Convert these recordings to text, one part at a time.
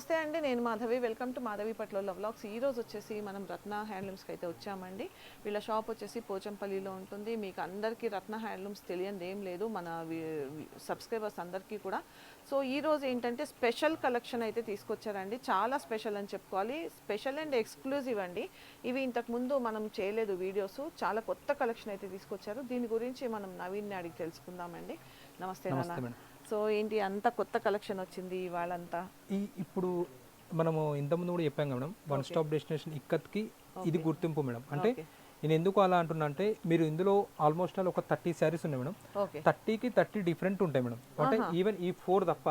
నమస్తే అండి నేను మాధవి. వెల్కమ్ టు మాధవి పట్ల లాక్స్. ఈ రోజు వచ్చేసి మనం రత్న హ్యాండ్లూమ్స్కి అయితే వచ్చామండి. వీళ్ళ షాప్ వచ్చేసి పోచంపల్లిలో ఉంటుంది. మీకు అందరికీ రత్న హ్యాండ్లూమ్స్ తెలియనిది ఏం లేదు. మన సబ్స్క్రైబర్స్ అందరికీ కూడా. సో ఈ రోజు ఏంటంటే స్పెషల్ కలెక్షన్ అయితే తీసుకొచ్చారండి. చాలా స్పెషల్ అని చెప్పుకోవాలి. స్పెషల్ అండ్ ఎక్స్క్లూజివ్ అండి. ఇవి ఇంతకు ముందు మనం చేయలేదు వీడియోస్. చాలా కొత్త కలెక్షన్ అయితే తీసుకొచ్చారు. దీని గురించి మనం నవీన్ని అడిగి తెలుసుకుందామండి. నమస్తే నాన్న. సో ఏంటి అంత కొత్త కలెక్షన్ వచ్చింది ఇవాళంతా? ఈ ఇప్పుడు మనము ఇంతకుముందు కూడా చెప్పాం మేడం వన్ స్టాప్ డెస్టినేషన్ ఇక్కత్కి ఇది గుర్తింపు మేడం. అంటే. నేను ఎందుకు అలా అంటున్నా అంటే మీరు ఇందులో ఆల్మోస్ట్ ఆల్ ఒక థర్టీ శారీస్ ఉన్నాయి మేడం. థర్టీకి థర్టీ డిఫరెంట్ ఉంటాయి మేడం. అంటే ఈవెన్ ఈ ఫోర్ తప్ప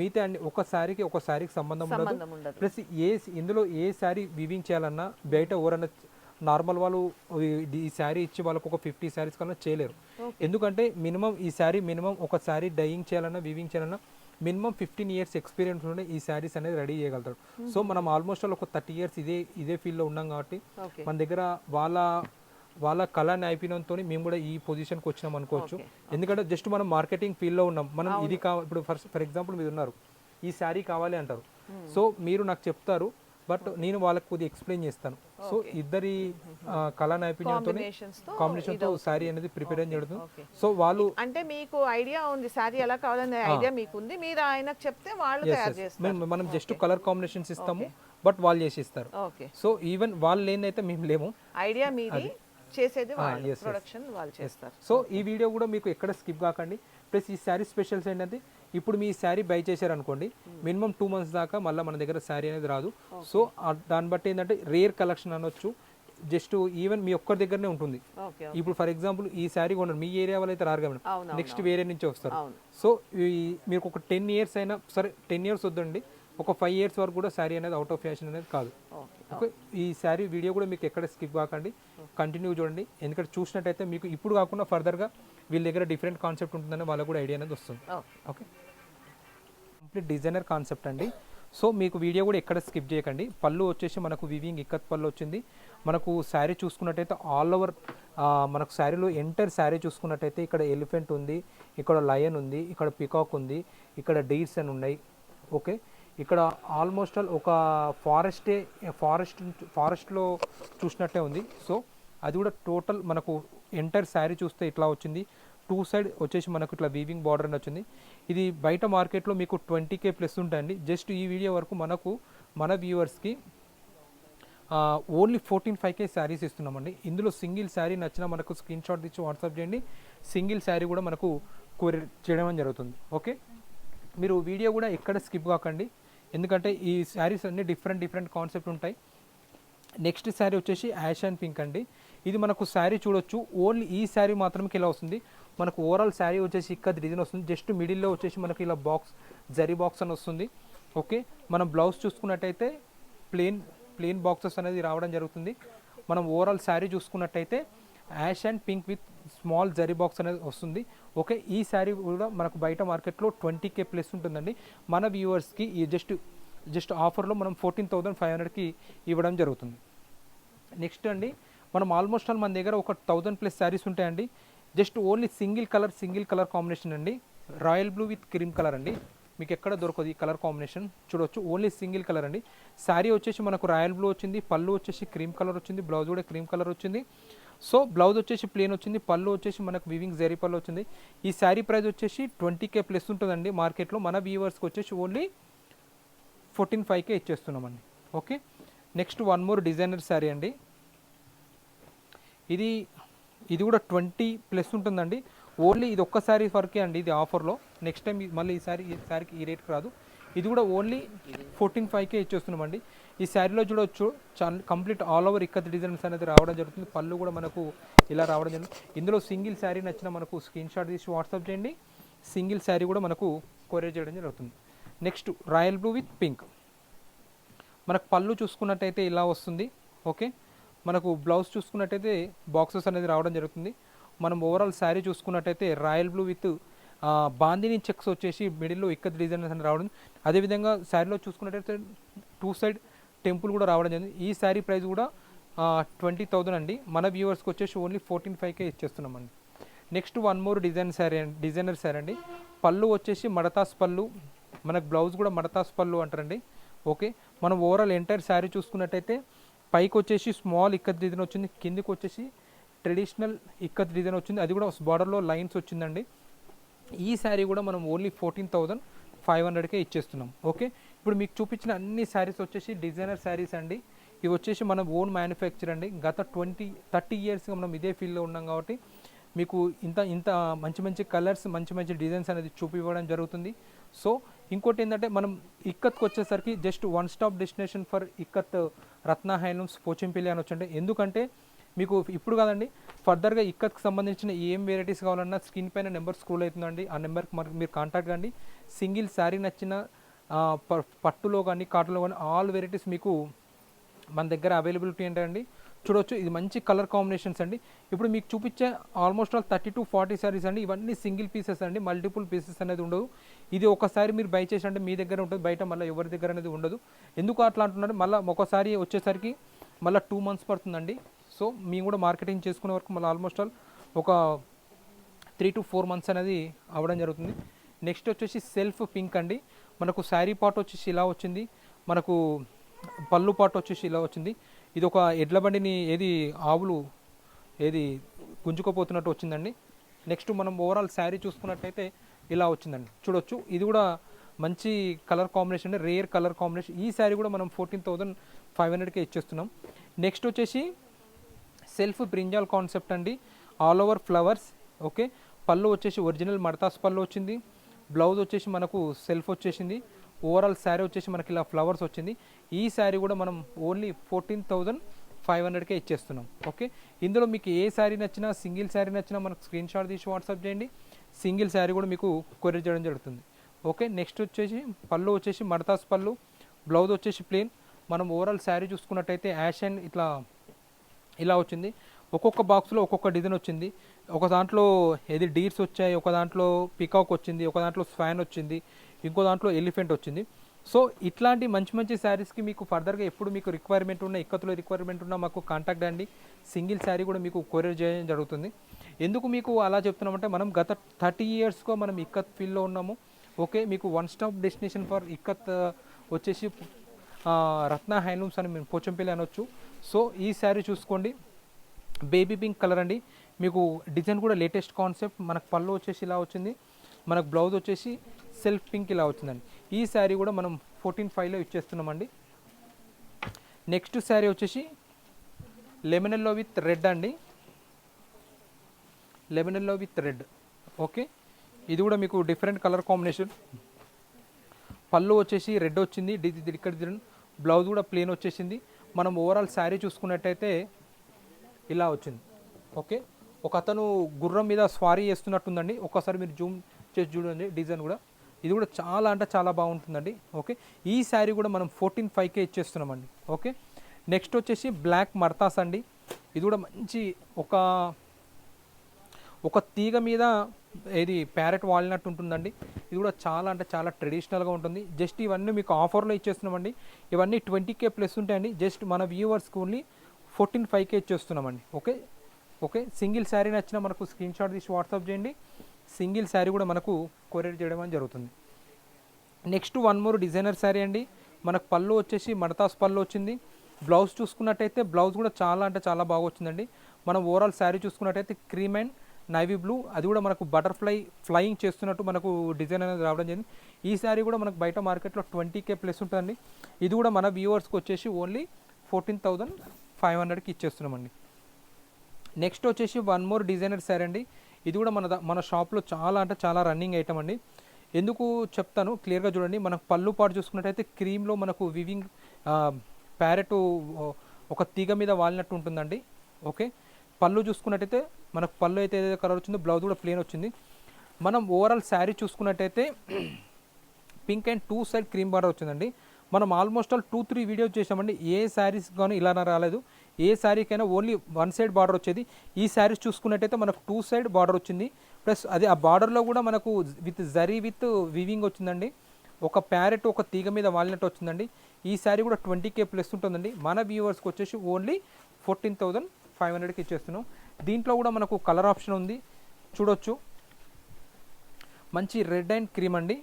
మిగతా అన్ని ఒక శారీకి ఒక శారీకి సంబంధం ఉండదు. ప్లస్ ఏ ఇందులో ఏ శారీ వివింగ్ చేయాలన్నా బయట ఎవరన్నా నార్మల్ వాళ్ళు ఈ- శారీ ఇచ్చి వాళ్ళకి ఒక ఫిఫ్టీ శారీస్ కన్నా చేయలేరు. ఎందుకంటే మినిమం ఈ శారీ మినిమం ఒక శారీ డైయింగ్ చేయాలన్నా వివింగ్ చేయాలన్నా మినిమం ఫిఫ్టీన్ ఇయర్స్ ఎక్స్పీరియన్స్ ఉంటే ఈ శారీస్ అనేది రెడీ చేయగలుగుతారు. సో మనం ఆల్మోస్ట్ ఆల్ ఒక థర్టీ ఇయర్స్ ఇదే ఇదే ఫీల్డ్లో ఉన్నాం కాబట్టి మన దగ్గర వాళ్ళ వాళ్ళ కళ నైపుణ్యంతో మేము కూడా ఈ పొజిషన్కి వచ్చినాం అనుకోవచ్చు. ఎందుకంటే జస్ట్ మనం మార్కెటింగ్ ఫీల్డ్లో ఉన్నాం. మనం ఇది కా ఇప్పుడు ఫర్ ఫర్ ఎగ్జాంపుల్ మీరు ఉన్నారు. ఈ శారీ కావాలి అంటారు. సో మీరు నాకు చెప్తారు బట్ నేను వాళ్ళకి కొద్దిగా ఎక్స్ప్లెయిన్ చేస్తాను. సో ఇద్దరి కళా నైపుణ్యంతో కాంబినేషన్తో శారీ అనేది ప్రిపేర్ జరుగుతుంది ఓకే సో వాళ్ళు అంటే మీకు ఐడియా ఉంది శారీ ఎలా కావాలనే ఐడియా మీకు ఉంది మీరు ఆయనకు చెప్తే వాళ్ళు తయారు చేస్తారు. మనం జస్ట్ కలర్ కాంబినేషన్స్ ఇస్తాము బట్ వాళ్ళు చేసి ఇస్తారు సో ఈవెన్ వాళ్ళు లేనైతే మేము లేము. ఐడియా మీది చేసేది వాళ్ళు. ప్రొడక్షన్ వాళ్ళు చేస్తారు. సో ఈ వీడియో కూడా మీకు ఎక్కడ స్కిప్ కాకండి. ప్లస్ ఈ శారీ స్పెషల్స్ ఏంటంటే ఇప్పుడు మీ శారీ బై చేశారనుకోండి మినిమం టూ మంత్స్ దాకా మళ్ళీ మన దగ్గర శారీ అనేది రాదు. సో దాన్ని బట్టి ఏంటంటే రేర్ కలెక్షన్ అనొచ్చు జస్ట్ ఈవెన్ మీ ఒక్కరి దగ్గరనే ఉంటుంది. ఇప్పుడు ఫర్ ఎగ్జాంపుల్ ఈ శారీ కొన్నారు మీ ఏరియా వాళ్ళు అయితే రారు కాబట్టి. నెక్స్ట్ వేరే నుంచి వస్తారు. సో ఈ మీకు ఒక టెన్ ఇయర్స్ అయినా సరే టెన్ ఇయర్స్ వద్దండి. ఒక ఫైవ్ ఇయర్స్ వరకు కూడా శారీ అనేది అవుట్ ఆఫ్ ఫ్యాషన్ అనేది కాదు. ఓకే? ఈ శారీ వీడియో కూడా మీకు ఎక్కడ స్కిప్ కాకండి. కంటిన్యూ చూడండి. ఎందుకంటే చూసినట్టయితే మీకు ఇప్పుడు కాకుండా ఫర్దర్గా వీళ్ళ దగ్గర డిఫరెంట్ కాన్సెప్ట్ ఉంటుందని వాళ్ళకు కూడా ఐడియా అనేది వస్తుంది. Okay okay complete designer concept అండి. సో మీకు వీడియో కూడా ఎక్కడ స్కిప్ చేయకండి. పళ్ళు వచ్చేసి మనకు వివింగ్ ఇక్కత్ పళ్ళు వచ్చింది. మనకు శారీ చూసుకున్నట్టయితే ఆల్ ఓవర్ మనకు శారీలో ఎంటర్ శారీ చూసుకున్నట్టయితే ఇక్కడ ఎలిఫెంట్ ఉంది ఇక్కడ లయన్ ఉంది ఇక్కడ పికాక్ ఉంది ఇక్కడ డీర్స్ అని ఉన్నాయి. ఓకే ఇక్కడ ఆల్మోస్ట్ ఆల్ ఒక ఫారెస్టే ఫారెస్ట్ ఫారెస్ట్లో చూసినట్టే ఉంది. సో అది కూడా టోటల్ మనకు ఎంటర్ శారీ చూస్తే ఇట్లా వచ్చింది. టూ సైడ్ వచ్చేసి మనకు ఇట్లా వీవింగ్ బార్డర్ అని వచ్చింది. ఇది బయట మార్కెట్లో మీకు ట్వంటీ కే ప్లస్ ఉంటాయండి జస్ట్ ఈ వీడియో వరకు మనకు మన వ్యూవర్స్కి only fourteen five K saris ఇస్తున్నామండి. ఇందులో సింగిల్ శారీ నచ్చిన మనకు స్క్రీన్ షాట్ ఇచ్చి వాట్సాప్ చేయండి. సింగిల్ శారీ కూడా మనకు కొరియర్ చేయడం జరుగుతుంది. ఓకే? మీరు వీడియో కూడా ఎక్కడ స్కిప్ కాకండి. ఎందుకంటే ఈ శారీస్ అన్ని డిఫరెంట్ డిఫరెంట్ కాన్సెప్ట్ ఉంటాయి. నెక్స్ట్ శారీ వచ్చేసి యాష్ అండ్ పింక్ అండి. ఇది మనకు శారీ చూడొచ్చు. ఓన్లీ ఈ శారీ మాత్రమే ఇలా వస్తుంది. మనకు ఓవరాల్ శారీ వచ్చేసి ఇక్కడ డిజైన్ వస్తుంది. జస్ట్ మిడిల్లో వచ్చేసి మనకి ఇలా బాక్స్ జరీ బాక్స్ అని వస్తుంది. ఓకే మనం బ్లౌజ్ చూసుకున్నట్టయితే ప్లెయిన్ ప్లెయిన్ బాక్సెస్ అనేది రావడం జరుగుతుంది. మనం ఓవరాల్ శారీ చూసుకున్నట్టయితే ash and pink with small zari box అనేది వస్తుంది. ఓకే ఈ శారీ కూడా మనకు బయట మార్కెట్లో ట్వంటీ కే ప్లస్ ఉంటుందండి. మన వ్యూవర్స్కి ఈ జస్ట్ జస్ట్ ఆఫర్లో మనం ఫోర్టీన్ థౌజండ్ ఫైవ్ హండ్రెడ్కి ఇవ్వడం జరుగుతుంది. నెక్స్ట్ అండి మనం ఆల్మోస్ట్ ఆల్ మన దగ్గర ఒక థౌజండ్ ప్లస్ శారీస్ ఉంటాయండి. Just only single colour single colour combination అండి. Royal blue with cream colour అండి. మీకు ఎక్కడ దొరకదు ఈ కలర్ కాంబినేషన్. చూడొచ్చు ఓన్లీ సింగిల్ కలర్ అండి. శారీ వచ్చేసి మనకు రాయల్ బ్లూ వచ్చింది పళ్ళు వచ్చేసి క్రీమ్ కలర్ వచ్చింది బ్లౌజ్ కూడా క్రీమ్ కలర్ వచ్చింది. సో బ్లౌజ్ వచ్చేసి ప్లేన్ వచ్చింది పళ్ళు వచ్చేసి మనకు వివింగ్ జరీ పళ్ళు వచ్చింది. ఈ శారీ ప్రైస్ వచ్చేసి ట్వంటీ కే ప్లస్ ఉంటుందండి మార్కెట్లో. మన వ్యూవర్స్కి వచ్చేసి only fourteen ఫైవ్కే ఇచ్చేస్తున్నామండి. Okay next one more designer sari అండి. ఇది ఇది కూడా ట్వంటీ ప్లస్ ఉంటుందండి. ఓన్లీ ఇది ఒక్క శారీ వరకే అండి ఇది ఆఫర్లో నెక్స్ట్ టైం మళ్ళీ ఈ శారీ ఈ శారీకి ఈ రేట్కి రాదు. ఇది కూడా ఓన్లీ ఫోర్టీన్ ఫైవ్కే ఇచ్చేస్తున్నామండి. ఈ శారీలో చూడవచ్చు చాలా complete all over ikat designs అనేది రావడం జరుగుతుంది. పళ్ళు కూడా మనకు ఇలా రావడం జరుగుతుంది. ఇందులో సింగిల్ శారీ నచ్చిన మనకు స్క్రీన్ షాట్ తీసి వాట్సాప్ చేయండి. సింగిల్ శారీ కూడా మనకు కొరియర్ చేయడం జరుగుతుంది. Next royal blue with pink. మనకు పళ్ళు చూసుకున్నట్టయితే ఇలా వస్తుంది. ఓకే? మనకు బ్లౌజ్ చూసుకున్నట్టయితే బాక్సెస్ అనేది రావడం జరుగుతుంది. మనం ఓవరాల్ శారీ చూసుకున్నట్టయితే royal blue with bandhani checks వచ్చేసి మిడిల్లో ఇక్కత్ డిజైన్ అనేది రావడం. అదేవిధంగా శారీలో చూసుకున్నట్టయితే టూ సైడ్ టెంపుల్ కూడా రావడం జరిగింది. ఈ శారీ ప్రైస్ కూడా ట్వంటీ థౌజండ్ అండి. మన వ్యూవర్స్కి వచ్చేసి only fourteen ఫైవ్కే ఇచ్చేస్తున్నామండి. Next one more design sari అండి డిజైనర్ శారీ అండి. పళ్ళు వచ్చేసి మడతాస్ పళ్ళు మనకు బ్లౌజ్ కూడా మడతాస్ పళ్ళు అంటారండి. ఓకే మనం ఓవరాల్ ఎంటైర్ శారీ చూసుకున్నట్టయితే పైకి వచ్చేసి స్మాల్ ఇక్కత్ డిజైన్ వచ్చింది కిందికి వచ్చేసి ట్రెడిషనల్ ఇక్కత్ డిజైన్ వచ్చింది. అది కూడా బార్డర్లో లైన్స్ వచ్చిందండి. ఈ శారీ కూడా మనం ఓన్లీ ఫోర్టీన్ థౌజండ్ ఫైవ్ హండ్రెడ్కే ఇచ్చేస్తున్నాం. ఓకే ఇప్పుడు మీకు చూపించిన అన్ని శారీస్ వచ్చేసి డిజైనర్ శారీస్ అండి. ఇవి వచ్చేసి మనం ఓన్ మ్యానుఫ్యాక్చర్ అండి. గత ట్వంటీ థర్టీ ఇయర్స్గా మనం ఇదే ఫీల్డ్లో ఉన్నాం కాబట్టి మీకు ఇంత ఇంత మంచి మంచి కలర్స్ మంచి మంచి డిజైన్స్ అనేది చూపివ్వడం జరుగుతుంది. సో ఇంకోటి ఏంటంటే మనం ఇక్కత్కి వచ్చేసరికి just one stop destination for ikat Ratna Handlooms Pochampally అని వచ్చండి. ఎందుకంటే మీకు ఇప్పుడు కాదండి ఫర్దర్గా ఇక్కత్కి సంబంధించిన ఏం వెరైటీస్ కావాలన్నా స్క్రీన్ పైన నెంబర్ స్క్రోల్ అవుతుందండి. ఆ నెంబర్కి మనకి మీరు కాంటాక్ట్ కండి. సింగిల్ శారీ నచ్చిన పట్టులో కానీ కాటన్లో కానీ ఆల్ వెరైటీస్ మీకు మన దగ్గర అవైలబిలిటీ ఏంటండి? చూడొచ్చు ఇది మంచి కలర్ కాంబినేషన్స్ అండి. ఇప్పుడు మీకు చూపించే almost all thirty to forty saris అండి. ఇవన్నీ సింగిల్ పీసెస్ అండి. మల్టిపుల్ పీసెస్ అనేది ఉండదు. ఇది ఒకసారి మీరు బై చేసి అంటే మీ దగ్గర ఉంటుంది. బయట మళ్ళీ ఎవరి దగ్గర అనేది ఉండదు. ఎందుకు అట్లా అంటున్నారు మళ్ళీ ఒకసారి వచ్చేసరికి మళ్ళీ టూ మంత్స్ పడుతుందండి. సో మేము కూడా మార్కెటింగ్ చేసుకునే వరకు మళ్ళీ ఆల్మోస్ట్ ఆల్ ఒక త్రీ టు ఫోర్ మంత్స్ అనేది అవ్వడం జరుగుతుంది. నెక్స్ట్ వచ్చేసి సెల్ఫ్ పింక్ అండి. మనకు శారీ పార్ట్ వచ్చేసి ఇలా వచ్చింది. మనకు పళ్ళు పార్ట్ వచ్చేసి ఇలా వచ్చింది. ఇది ఒక ఎడ్ల బండిని ఏది ఆవులు ఏది గుంజుకోపోతున్నట్టు వచ్చిందండి. నెక్స్ట్ మనం ఓవరాల్ శారీ చూసుకున్నట్టయితే ఇలా వచ్చిందండి. చూడొచ్చు. ఇది కూడా మంచి colour combination rare colour combination. ఈ శారీ కూడా మనం ఫోర్టీన్ థౌజండ్ ఫైవ్ హండ్రెడ్కే ఇచ్చేస్తున్నాం. నెక్స్ట్ వచ్చేసి సెల్ఫ్ బ్రింజాల్ కాన్సెప్ట్ అండి. All over flowers okay. పళ్ళు వచ్చేసి ఒరిజినల్ మడతాస్ పళ్ళు వచ్చింది. బ్లౌజ్ వచ్చేసి మనకు సెల్ఫ్ వచ్చేసింది. ఓవరాల్ శారీ వచ్చేసి మనకి ఇలా ఫ్లవర్స్ వచ్చింది. ఈ శారీ కూడా మనం ఓన్లీ ఫోర్టీన్ థౌజండ్ ఫైవ్ హండ్రెడ్కే ఇచ్చేస్తున్నాం. ఓకే ఇందులో మీకు ఏ శారీ నచ్చినా సింగిల్ శారీ నచ్చినా మనకు స్క్రీన్ షాట్ తీసి వాట్సాప్ చేయండి. సింగిల్ శారీ కూడా మీకు కొరియర్ చేయడం జరుగుతుంది. ఓకే నెక్స్ట్ వచ్చేసి పళ్ళు వచ్చేసి మడతాస్ పళ్ళు. బ్లౌజ్ వచ్చేసి ప్లేన్ మనం ఓవరాల్ శారీ చూసుకున్నట్టయితే యాష్ అండ్ ఇట్లా ఇలా వచ్చింది. ఒక్కొక్క బాక్స్లో ఒక్కొక్క డిజైన్ వచ్చింది. ఒక దాంట్లో ఏది డీర్స్ వచ్చాయి ఒక దాంట్లో పికాక్ వచ్చింది ఒక దాంట్లో స్వాన్ వచ్చింది ఇంకో దాంట్లో ఎలిఫెంట్ వచ్చింది. సో ఇట్లాంటి మంచి మంచి శారీస్కి మీకు ఫర్దర్గా ఎప్పుడు మీకు రిక్వైర్మెంట్ ఉన్న ఇక్కత్తులో రిక్వైర్మెంట్ ఉన్నా మాకు కాంటాక్ట్ అండి. సింగిల్ శారీ కూడా మీకు కొరియర్ చేయడం జరుగుతుంది. ఎందుకు మీకు అలా చెప్తున్నామంటే మనం గత థర్టీ ఇయర్స్గా మనం ఇక్కత్ ఫీల్డ్లో ఉన్నాము. ఓకే మీకు one stop destination for ikat వచ్చేసి రత్న హ్యాండ్లూమ్స్ అని మేము పోచంపల్లి అనొచ్చు. సో ఈ శారీ చూసుకోండి. బేబీ పింక్ కలర్ అండి. మీకు డిజైన్ కూడా లేటెస్ట్ కాన్సెప్ట్ మనకు పళ్ళు వచ్చేసి ఇలా వచ్చింది మనకు బ్లౌజ్ వచ్చేసి సెల్ఫ్ పింక్ ఇలా వచ్చిందండి. ఈ శారీ కూడా మనం ఫోర్టీన్ ఫైవ్లో ఇచ్చేస్తున్నామండి. నెక్స్ట్ శారీ వచ్చేసి లెమినల్లో విత్ రెడ్ అండి. లెమినల్లో విత్ రెడ్. ఓకే? ఇది కూడా మీకు డిఫరెంట్ కలర్ కాంబినేషన్. పళ్ళు వచ్చేసి రెడ్ వచ్చింది డి- ఇక్కడ బ్లౌజ్ కూడా ప్లేన్ వచ్చేసింది. మనం ఓవరాల్ శారీ చూసుకున్నట్టయితే ఇలా వచ్చింది. ఓకే? ఒక అతను గుర్రం మీద స్వారీ చేస్తున్నట్టుందండి. ఒక్కసారి మీరు జూమ్ చేసి చూడండి డిజైన్ కూడా. ఇది కూడా చాలా అంటే చాలా బాగుంటుందండి. ఓకే? ఈ శారీ కూడా మనం ఫోర్టీన్ ఫైవ్కే ఇచ్చేస్తున్నామండి. ఓకే? నెక్స్ట్ వచ్చేసి బ్లాక్ మర్తాస్ అండి. ఇది కూడా మంచి ఒక ఒక తీగ మీద ఇది ప్యారెట్ వాలినట్టు ఉంటుందండి. ఇది కూడా చాలా అంటే చాలా ట్రెడిషనల్గా ఉంటుంది. జస్ట్ ఇవన్నీ మీకు ఆఫర్లో ఇచ్చేస్తున్నామండి. ఇవన్నీ ట్వంటీ కే ప్లస్ ఉంటాయండి. జస్ట్ మన వ్యూవర్స్కి ఓన్లీ ఫోర్టీన్ ఫైవ్ కే ఇచ్చేస్తున్నామండి. ఓకే? ఓకే? సింగిల్ శారీ నచ్చిన మనకు స్క్రీన్ షాట్ తీసి వాట్సాప్ చేయండి. సింగిల్ శారీ కూడా మనకు కొరియర్ చేయడం అని జరుగుతుంది. Next one more designer sari అండి. మనకు పళ్ళు వచ్చేసి మడతాస్ పళ్ళు వచ్చింది. బ్లౌజ్ చూసుకున్నట్టయితే బ్లౌజ్ కూడా చాలా అంటే చాలా బాగా వచ్చిందండి. మనం ఓవరాల్ శారీ చూసుకున్నట్టయితే క్రీమ్ అండ్ నైవీ బ్లూ. అది కూడా మనకు బటర్ఫ్లై ఫ్లయింగ్ చేస్తున్నట్టు మనకు డిజైన్ అనేది రావడం జరిగింది. ఈ శారీ కూడా మనకు బయట మార్కెట్లో ట్వంటీ కే ప్లస్ ఉంటుందండి. ఇది కూడా మన వ్యూవర్స్కి వచ్చేసి ఓన్లీ ఫోర్టీన్ థౌజండ్ ఫైవ్ హండ్రెడ్కి ఇచ్చేస్తున్నామండి. నెక్స్ట్ వచ్చేసి వన్ మోర్ డిజైనర్ శారీ అండి. ఇది కూడా మన మన షాప్లో చాలా అంటే చాలా రన్నింగ్ ఐటమ్ అండి. ఎందుకు చెప్తాను? క్లియర్గా చూడండి. మనకు పళ్ళు పాటు చూసుకున్నట్టయితే క్రీమ్లో మనకు వివింగ్ ప్యారెట్ ఒక తీగ మీద వాలినట్టు ఉంటుందండి. ఓకే? పళ్ళు చూసుకున్నట్టయితే మనకు పళ్ళు అయితే ఏదైతే కలర్ వచ్చిందో బ్లౌజ్ కూడా ప్లేన్ వచ్చింది. మనం ఓవరాల్ శారీ చూసుకున్నట్టయితే pink and two side cream border వచ్చిందండి. మనం almost all two three videos చేసామండి ఏ శారీస్ కానీ ఇలానే రాలేదు. ఏ శారీకైనా ఓన్లీ వన్ సైడ్ బార్డర్ వచ్చేది. ఈ శారీస్ చూసుకున్నట్టయితే మనకు టూ సైడ్ బార్డర్ వచ్చింది. ప్లస్ అది ఆ బార్డర్లో కూడా మనకు విత్ జరీ విత్ వివింగ్ వచ్చిందండి. ఒక ప్యారెట్ ఒక తీగ మీద వాలినట్టు వచ్చిందండి. ఈ శారీ కూడా ట్వంటీ కే ప్లస్ ఉంటుందండి. మన వ్యూవర్స్కి వచ్చేసి ఓన్లీ ఫోర్టీన్ థౌజండ్ ఫైవ్ హండ్రెడ్కి ఇచ్చేస్తున్నాం. దీంట్లో కూడా మనకు కలర్ ఆప్షన్ ఉంది. చూడొచ్చు. మంచి రెడ్ అండ్ క్రీమ్ అండి.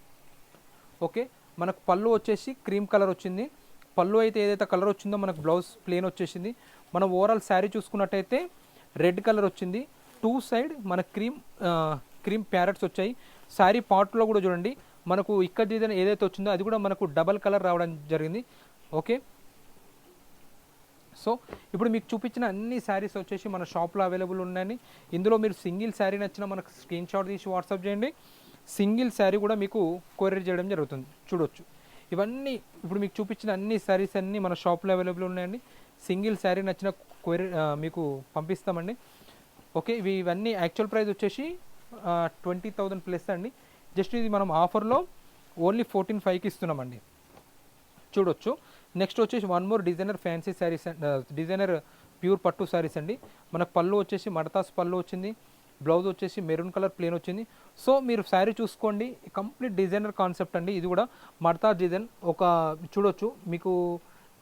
ఓకే. మనకు పళ్ళు వచ్చేసి క్రీమ్ కలర్ వచ్చింది. పళ్ళు అయితే ఏదైతే కలర్ వచ్చిందో మనకు బ్లౌజ్ ప్లేన్ వచ్చేసింది. మనం ఓవరాల్ శారీ చూసుకున్నట్టయితే రెడ్ కలర్ వచ్చింది. టూ సైడ్ మన క్రీమ్ క్రీమ్ ప్యారెట్స్ వచ్చాయి. శారీ పార్ట్లో కూడా చూడండి. మనకు ఇక్కడ డిజైన్ ఏదైతే వచ్చిందో అది కూడా మనకు డబల్ కలర్ రావడం జరిగింది. ఓకే సో ఇప్పుడు మీకు చూపించిన అన్ని శారీస్ వచ్చేసి మన షాప్లో అవైలబుల్ ఉన్నాయని ఇందులో మీరు సింగిల్ శారీ నచ్చిన మనకు స్క్రీన్ షాట్ తీసి వాట్సాప్ చేయండి. సింగిల్ శారీ కూడా మీకు కొరియర్ చేయడం జరుగుతుంది. చూడొచ్చు. ఇవన్నీ ఇప్పుడు మీకు చూపించిన అన్ని శారీస్ అన్నీ మన షాప్లో అవైలబుల్ ఉన్నాయండి. సింగిల్ శారీ నచ్చిన క్వరీ మీకు పంపిస్తామండి. ఓకే ఇవి ఇవన్నీ యాక్చువల్ ప్రైస్ వచ్చేసి ట్వంటీ థౌజండ్ ప్లస్ అండి. జస్ట్ ఇది మనం ఆఫర్లో ఓన్లీ ఫోర్టీన్ ఫైవ్కి ఇస్తున్నామండి. చూడొచ్చు. నెక్స్ట్ వచ్చేసి one more designer fancy saris designer pure పట్టు శారీస్ అండి. మనకు పళ్ళు వచ్చేసి మడతాస్ పళ్ళు వచ్చింది. బ్లౌజ్ వచ్చేసి మెరూన్ కలర్ ప్లేన్ వచ్చింది. సో మీరు శారీ చూసుకోండి. కంప్లీట్ డిజైనర్ కాన్సెప్ట్ అండి. ఇది కూడా మడతా డిజైన్. ఒక చూడొచ్చు. మీకు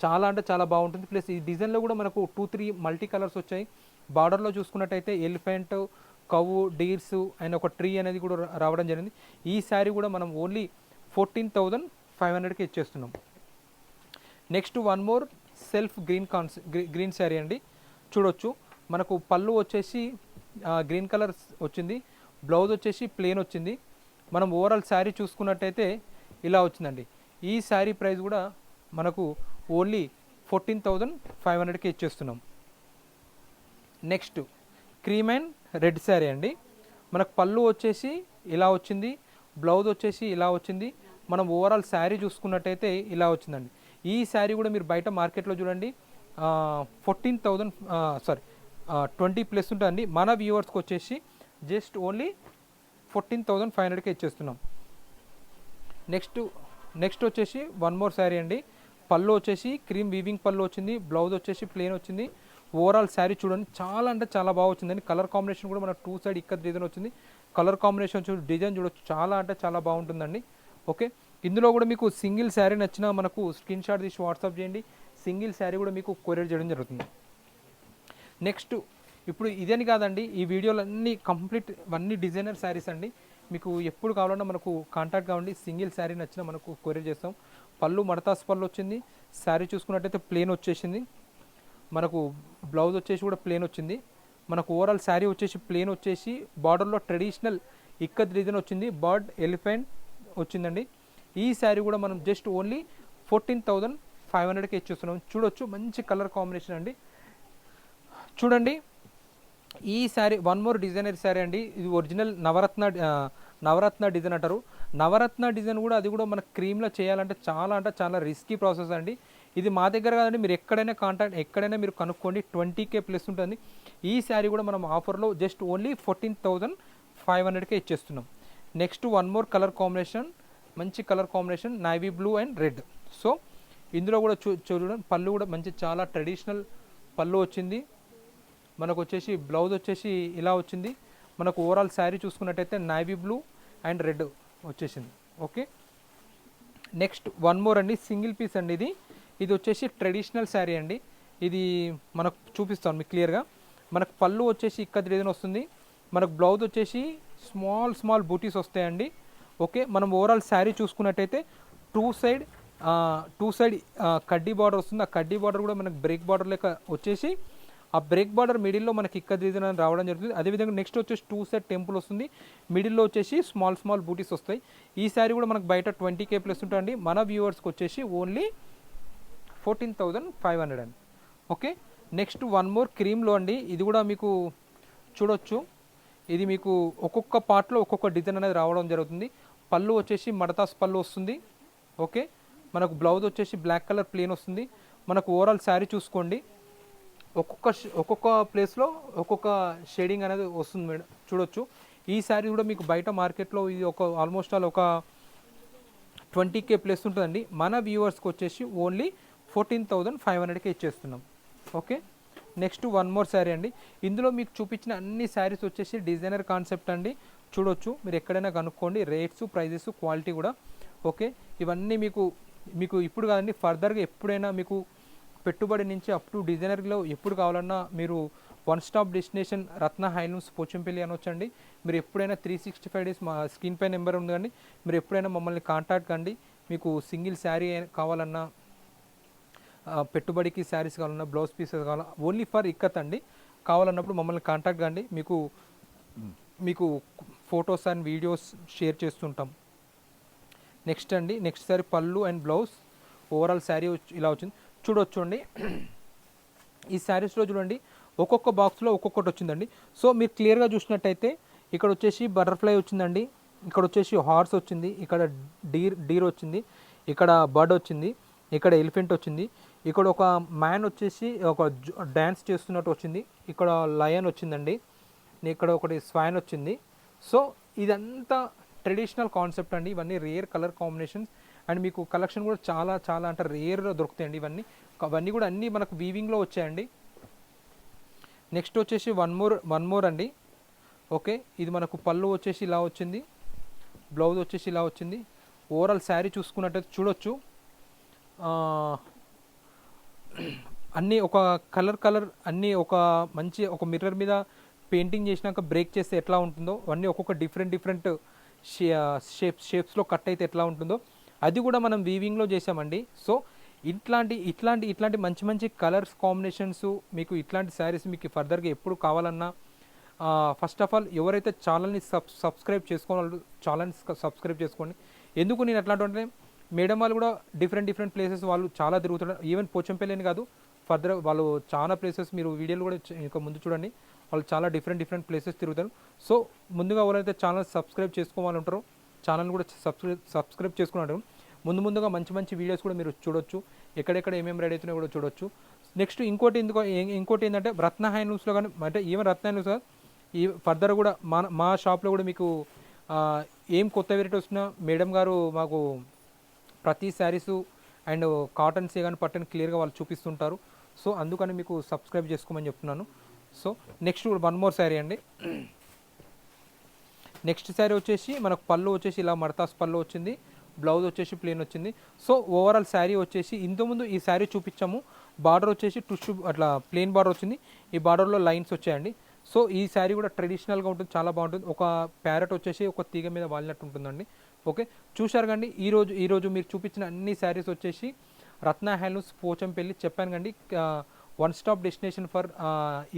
చాలా అంటే చాలా బాగుంటుంది. ప్లస్ ఈ డిజైన్లో కూడా మనకు టూ త్రీ మల్టీ కలర్స్ వచ్చాయి. బార్డర్లో చూసుకున్నట్టయితే ఎలిఫెంట్ కవ్వు డీర్స్ అండ్ ఒక ట్రీ అనేది కూడా రావడం జరిగింది. ఈ శారీ కూడా మనం ఓన్లీ ఫోర్టీన్ థౌజండ్ ఫైవ్ హండ్రెడ్కి ఇచ్చేస్తున్నాం. Next one more self green cons green sari అండి. చూడొచ్చు. మనకు పళ్ళు వచ్చేసి గ్రీన్ కలర్ వచ్చింది. బ్లౌజ్ వచ్చేసి ప్లేన్ వచ్చింది. మనం ఓవరాల్ శారీ చూసుకున్నట్టయితే ఇలా వచ్చిందండి. ఈ శారీ ప్రైస్ కూడా మనకు ఓన్లీ ఫోర్టీన్ థౌజండ్ ఫైవ్ హండ్రెడ్కి ఇచ్చేస్తున్నాం. Next cream and red sari అండి. మనకు పళ్ళు వచ్చేసి ఇలా వచ్చింది. బ్లౌజ్ వచ్చేసి ఇలా వచ్చింది. మనం ఓవరాల్ శారీ చూసుకున్నట్టయితే ఇలా వచ్చిందండి. ఈ శారీ కూడా మీరు బయట మార్కెట్లో చూడండి. Fourteen thousand sorry twenty plus ఉంటుంది మన వ్యూవర్స్కి వచ్చేసి just only fourteen thousand five హండ్రెడ్కి ఇచ్చేస్తున్నాం. నెక్స్ట్ నెక్స్ట్ వచ్చేసి వన్ మోర్ శారీ అండి. పళ్ళు వచ్చేసి క్రీమ్ వీవింగ్ పళ్ళు వచ్చింది బ్లౌజ్ వచ్చేసి ప్లేన్ వచ్చింది. ఓవరాల్ శారీ చూడండి చాలా అంటే చాలా బాగా వచ్చిందండి. కలర్ కాంబినేషన్ కూడా మన టూ సైడ్ ఇక్కడ డిజైన్ వచ్చింది. కలర్ కాంబినేషన్ చూ డిజైన్ చూడొచ్చు చాలా అంటే చాలా బాగుంటుందండి. ఓకే ఇందులో కూడా మీకు సింగిల్ శారీ నచ్చినా మనకు స్క్రీన్ షాట్ తీసి వాట్సాప్ చేయండి. సింగిల్ శారీ కూడా మీకు కొరియర్ చేయడం జరుగుతుంది. నెక్స్ట్ ఇప్పుడు ఇదేని కాదండి ఈ వీడియోలు అన్నీ కంప్లీట్ అన్ని డిజైనర్ శారీస్ అండి. మీకు ఎప్పుడు కావాలన్నా మనకు కాంటాక్ట్ కావండి సింగిల్ శారీ నచ్చిన మనకు కొరియర్ చేస్తాం. పళ్ళు మడతాస్ పళ్ళు వచ్చింది శారీ చూసుకున్నట్టయితే ప్లేన్ వచ్చేసింది. మనకు బ్లౌజ్ వచ్చేసి కూడా ప్లేన్ వచ్చింది. మనకు ఓవరాల్ శారీ వచ్చేసి ప్లేన్ వచ్చేసి బార్డర్లో ట్రెడిషనల్ ఇక్కత్ డిజైన్ వచ్చింది బర్డ్ ఎలిఫెంట్ వచ్చిందండి. ఈ శారీ కూడా మనం just only fourteen thousand five హండ్రెడ్కి ఇచ్చేస్తున్నాం. చూడొచ్చు మంచి కలర్ కాంబినేషన్ అండి. చూడండి. ఈ sari one more designer sari అండి. ఇది ఒరిజినల్ నవరత్న నవరత్న డిజైన్ అంటారు. నవరత్న డిజైన్ కూడా అది కూడా మన క్రీమ్లో చేయాలంటే చాలా అంటే చాలా రిస్కీ ప్రాసెస్ అండి. ఇది మా దగ్గర కాదండి మీరు ఎక్కడైనా కాంటాక్ట్ ఎక్కడైనా మీరు కనుక్కోండి. ట్వంటీ కే ప్లస్ ఉంటుంది ఈ శారీ కూడా మనం ఆఫర్లో just only fourteen thousand five హండ్రెడ్కే ఇచ్చేస్తున్నాం. Next one more colour combination మంచి colour combination navy blue and red so ఇందులో కూడా చూ చూడండి పళ్ళు కూడా మంచి చాలా ట్రెడిషనల్ పళ్ళు వచ్చింది. మనకు వచ్చేసి బ్లౌజ్ వచ్చేసి ఇలా వచ్చింది. మనకు ఓవరాల్ శారీ చూసుకున్నట్టయితే నావీ బ్లూ అండ్ రెడ్ వచ్చేసింది. ఓకే నెక్స్ట్ వన్ మోర్ అండి. సింగిల్ పీస్ అండి ఇది. ఇది వచ్చేసి ట్రెడిషనల్ శారీ అండి. ఇది మనకు చూపిస్తాను మీకు క్లియర్గా మనకు పళ్ళు వచ్చేసి ఇక్కడ డిజైన్ వస్తుంది. మనకు బ్లౌజ్ వచ్చేసి స్మాల్ స్మాల్ బూటీస్ వస్తాయండి. ఓకే మనం ఓవరాల్ శారీ చూసుకున్నట్టయితే టూ సైడ్ టూ సైడ్ కడ్డీ బార్డర్ వస్తుంది. ఆ కడ్డీ బార్డర్ కూడా మనకు బ్రేక్ బార్డర్ లెక్క వచ్చేసి ఆ బ్రేక్ బార్డర్ మిడిల్లో మనకి ఇక్కడ డిజైన్ అని రావడం జరుగుతుంది. అదేవిధంగా నెక్స్ట్ వచ్చేసి టూ సెట్ టెంపుల్ వస్తుంది. మిడిల్లో వచ్చేసి స్మాల్ స్మాల్ బూటీస్ వస్తాయి. ఈ శారీ కూడా మనకు బయట ట్వంటీ కే ప్లస్ ఉంటాయండి మన వ్యూవర్స్కి వచ్చేసి only fourteen thousand five hundred అండి. ఓకే? నెక్స్ట్ వన్ మోర్ క్రీమ్లో అండి ఇది కూడా మీకు చూడొచ్చు. ఇది మీకు ఒక్కొక్క పార్ట్లో ఒక్కొక్క డిజైన్ అనేది రావడం జరుగుతుంది. పళ్ళు వచ్చేసి మడతాస్ పళ్ళు వస్తుంది. ఓకే? మనకు బ్లౌజ్ వచ్చేసి బ్లాక్ కలర్ ప్లేన్ వస్తుంది. మనకు ఓవరాల్ శారీ చూసుకోండి. ఒక్కొక్క ఒక్కొక్క ప్లేస్లో ఒక్కొక్క షేడింగ్ అనేది వస్తుంది మేడం. చూడొచ్చు. ఈ శారీ కూడా మీకు బయట మార్కెట్లో ఇది ఒక ఆల్మోస్ట్ ఆల్ ఒక ట్వంటీ కే ప్లస్ ఉంటుందండి. మన వ్యూవర్స్కి వచ్చేసి ఓన్లీ ఫోర్టీన్ థౌజండ్ ఫైవ్ హండ్రెడ్కే ఇచ్చేస్తున్నాం. Okay? Next one more sari అండి. ఇందులో మీకు చూపించిన అన్ని శారీస్ వచ్చేసి డిజైనర్ కాన్సెప్ట్ అండి. చూడొచ్చు. మీరు ఎక్కడైనా కనుక్కోండి. రేట్స్ ప్రైజెస్ క్వాలిటీ కూడా. ఓకే? ఇవన్నీ మీకు మీకు ఇప్పుడు కాదండి. ఫర్దర్గా ఎప్పుడైనా మీకు పెట్టుబడి నుంచి అప్ టు డిజైనర్లో ఎప్పుడు కావాలన్నా మీరు one stop destination Ratna Handlooms Pochampally అనొచ్చండి. మీరు ఎప్పుడైనా త్రీ సిక్స్టీ ఫైవ్ డేస్ మా స్క్రీన్ పై నెంబర్ ఉంది కానీ మీరు ఎప్పుడైనా మమ్మల్ని కాంటాక్ట్ కండి. మీకు సింగిల్ శారీ కావాలన్నా పెట్టుబడికి శారీస్ కావాలన్నా బ్లౌజ్ పీసెస్ కావాలన్నా ఓన్లీ ఫర్ ఇక్కత్ అండి. కావాలన్నప్పుడు మమ్మల్ని కాంటాక్ట్ కండి. మీకు మీకు ఫొటోస్ అండ్ వీడియోస్ షేర్ చేస్తుంటాం. నెక్స్ట్ అండి నెక్స్ట్ సారీ పళ్ళు అండ్ బ్లౌజ్ ఓవరాల్ శారీ ఇలా వచ్చింది. చూడొచ్చు అండి ఈ శారీస్లో చూడండి ఒక్కొక్క బాక్స్లో ఒక్కొక్కటి వచ్చిందండి. సో మీరు క్లియర్గా చూసినట్టయితే ఇక్కడ వచ్చేసి బటర్ఫ్లై వచ్చిందండి. ఇక్కడ వచ్చేసి హార్స్ వచ్చింది. ఇక్కడ డీర్ డీర్ వచ్చింది. ఇక్కడ బర్డ్ వచ్చింది. ఇక్కడ ఎలిఫెంట్ వచ్చింది. ఇక్కడ ఒక మ్యాన్ వచ్చేసి ఒక డ్యాన్స్ చేస్తున్నట్టు వచ్చింది. ఇక్కడ లయన్ వచ్చిందండి. ఇక్కడ ఒకటి స్వాన్ వచ్చింది. సో ఇదంతా ట్రెడిషనల్ కాన్సెప్ట్ అండి. ఇవన్నీ రేర్ కలర్ కాంబినేషన్స్ అండ్ మీకు కలెక్షన్ కూడా చాలా చాలా అంటే రేర్ దొరుకుతాయండి ఇవన్నీ. అవన్నీ కూడా అన్నీ మనకు వీవింగ్లో వచ్చాయండి. నెక్స్ట్ వచ్చేసి వన్ మోర్ వన్ మోర్ అండి. ఓకే ఇది మనకు పళ్ళు వచ్చేసి ఇలా వచ్చింది. బ్లౌజ్ వచ్చేసి ఇలా వచ్చింది. ఓవరాల్ శారీ చూసుకున్నట్టయితే చూడొచ్చు. అన్నీ ఒక కలర్ కలర్ అన్నీ ఒక మంచి ఒక మిర్రర్ మీద పెయింటింగ్ చేసినాక బ్రేక్ చేస్తే ఎట్లా ఉంటుందో అవన్నీ ఒక్కొక్క డిఫరెంట్ డిఫరెంట్ షేప్స్ షేప్స్లో కట్ అయితే ఎట్లా ఉంటుందో అది కూడా మనం వీవింగ్లో చేసామండి సో ఇట్లాంటి ఇట్లాంటి ఇట్లాంటి మంచి మంచి కలర్స్ కాంబినేషన్స్ మీకు ఇట్లాంటి శారీస్ మీకు ఫర్దర్గా ఎప్పుడు కావాలన్నా ఫస్ట్ ఆఫ్ ఆల్ ఎవరైతే ఛానల్ని సబ్ సబ్స్క్రైబ్ చేసుకోవాలి ఛానల్ని సబ్స్క్రైబ్ చేసుకోండి. ఎందుకు నేను అట్లాంటి అంటే మేడం వాళ్ళు కూడా డిఫరెంట్ డిఫరెంట్ ప్లేసెస్ వాళ్ళు చాలా తిరుగుతున్నారు. ఈవెన్ పోచంపల్లిని కాదు ఫర్దర్ వాళ్ళు చాలా ప్లేసెస్ మీరు వీడియోలు కూడా ఇంకా ముందు చూడండి. వాళ్ళు చాలా డిఫరెంట్ డిఫరెంట్ ప్లేసెస్ తిరుగుతారు. సో ముందుగా ఎవరైతే ఛానల్ సబ్స్క్రైబ్ చేసుకోవాలంటారో ఛానల్ కూడా సబ్స్క్రైబ్ సబ్స్క్రైబ్ చేసుకున్నాడు. ముందు ముందుగా మంచి మంచి వీడియోస్ కూడా మీరు చూడొచ్చు. ఎక్కడెక్కడ ఏమేమి రెడీ అవుతున్నాయో కూడా చూడొచ్చు. నెక్స్ట్ ఇంకోటి ఎందుకు ఇంకోటి ఏంటంటే రత్న హ్యాండ్లూమ్స్లో కానీ అంటే ఈవెన్ రత్న హ్యాండ్లూమ్స్ ఈ ఫర్దర్ కూడా మా మా షాప్లో కూడా మీకు ఏం కొత్త వెరైటీ వచ్చినా మేడం గారు మాకు ప్రతి శారీసు అండ్ కాటన్స్ కానీ పట్టని క్లియర్గా వాళ్ళు చూపిస్తుంటారు. సో అందుకని మీకు సబ్స్క్రైబ్ చేసుకోమని చెప్తున్నాను. So next one more sari అండి. నెక్స్ట్ శారీ వచ్చేసి మనకు పళ్ళు వచ్చేసి ఇలా మడతాస్ పళ్ళు వచ్చింది బ్లౌజ్ వచ్చేసి ప్లేన్ వచ్చింది. సో ఓవరాల్ శారీ వచ్చేసి ఇంతకుముందు ఈ శారీ చూపించాము. బార్డర్ వచ్చేసి టుష్ అట్లా ప్లేన్ బార్డర్ వచ్చింది. ఈ బార్డర్లో లైన్స్ వచ్చాయండి. సో ఈ శారీ కూడా ట్రెడిషనల్గా ఉంటుంది చాలా బాగుంటుంది. ఒక ప్యారెట్ వచ్చేసి ఒక తీగ మీద వాలినట్టు ఉంటుందండి. ఓకే చూశారు కండి. ఈరోజు ఈరోజు మీరు చూపించిన అన్ని శారీస్ వచ్చేసి రత్న హ్యాండ్లూమ్స్ పోచంపల్లి చెప్పాను కండి. One stop destination for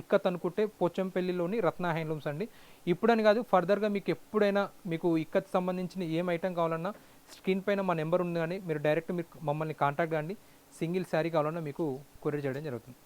ikat అనుకుంటే పోచంపల్లిలోని రత్న హ్యాండ్లూమ్స్ అండి. ఇప్పుడని కాదు ఫర్దర్గా మీకు ఎప్పుడైనా మీకు ఇక్కత్ సంబంధించిన ఏం ఐటమ్ కావాలన్నా స్క్రీన్ పైన మా నెంబర్ ఉంది కానీ మీరు డైరెక్ట్ మీరు మమ్మల్ని కాంటాక్ట్ కానీ సింగిల్ శారీ కావాలన్నా మీకు కొరియర్ చేయడం జరుగుతుంది.